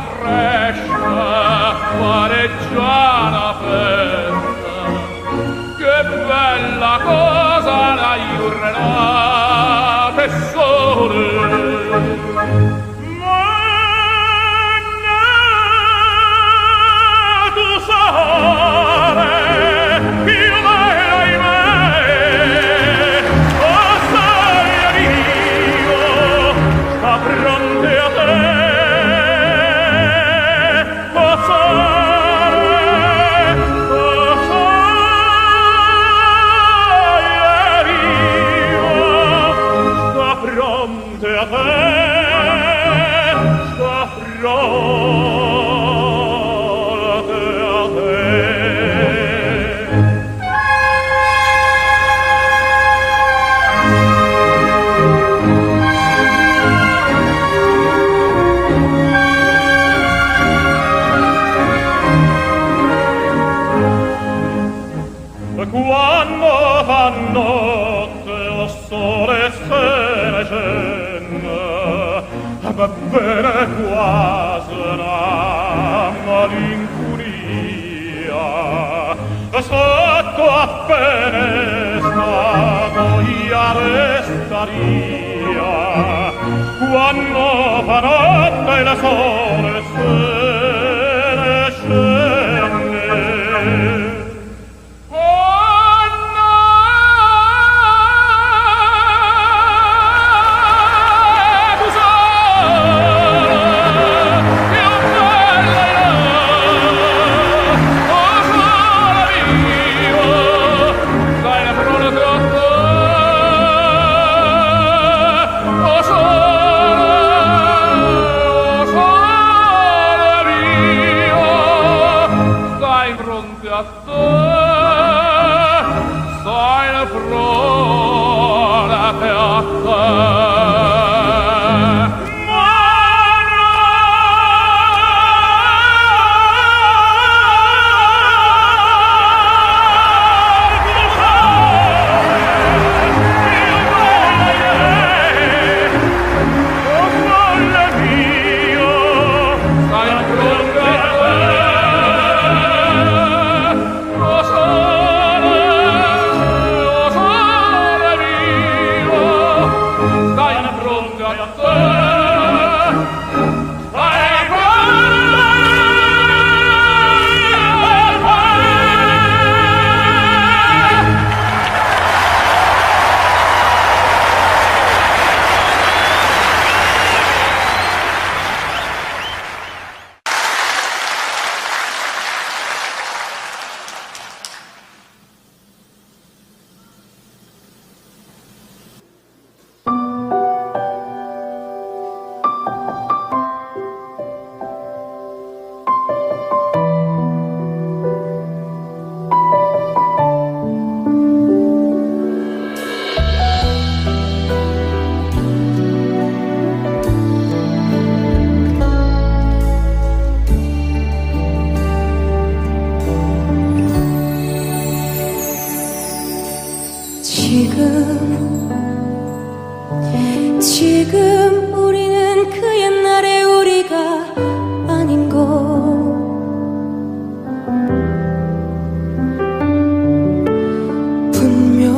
avrei va notte o sole sergenne ma bene quasi una malincunia sotto a fenestra noia restaria quando va notte il sole a te, sei la prora per. 지금 지금 우리는 그 옛날의 우리가 아닌 것. 분명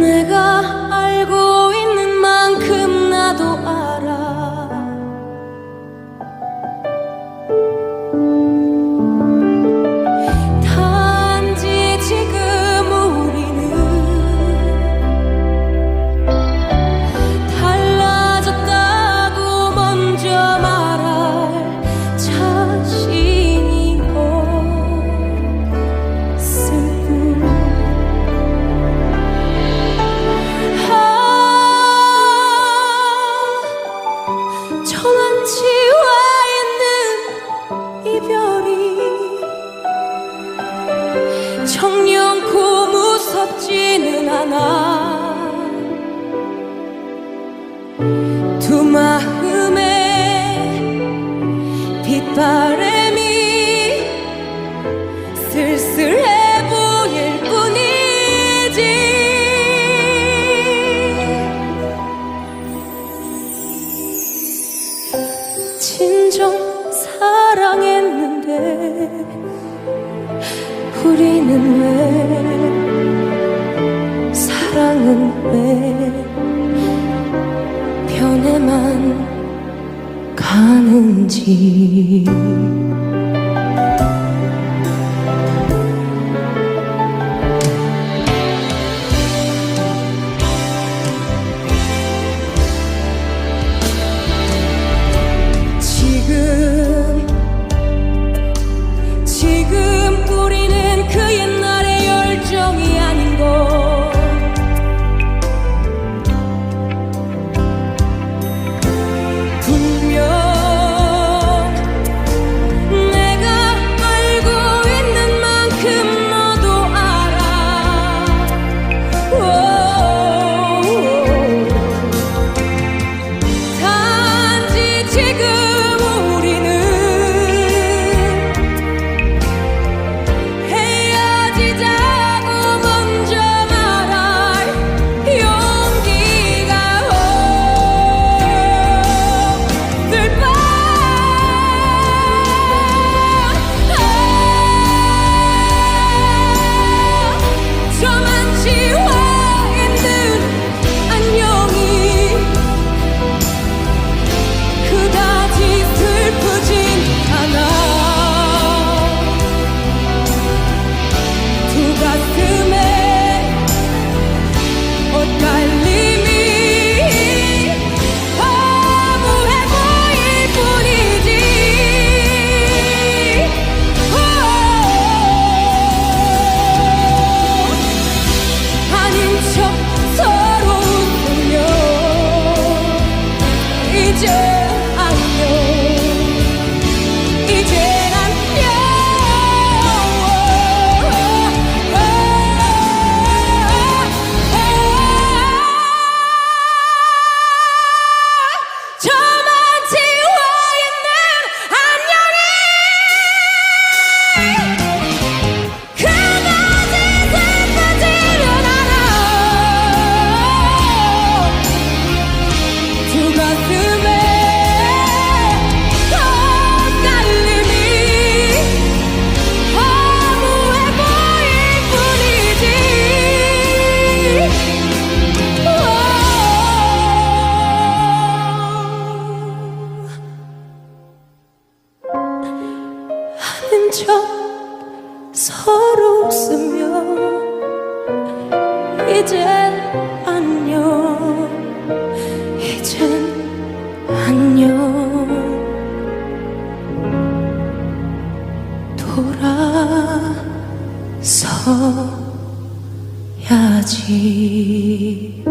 내가 바람이 쓸쓸해 보일 뿐이지. 진정 사랑했는데 우리는 왜 하는지. sure 좀 서로 웃으며 이제 안녕 이제 안녕. 돌아서야지.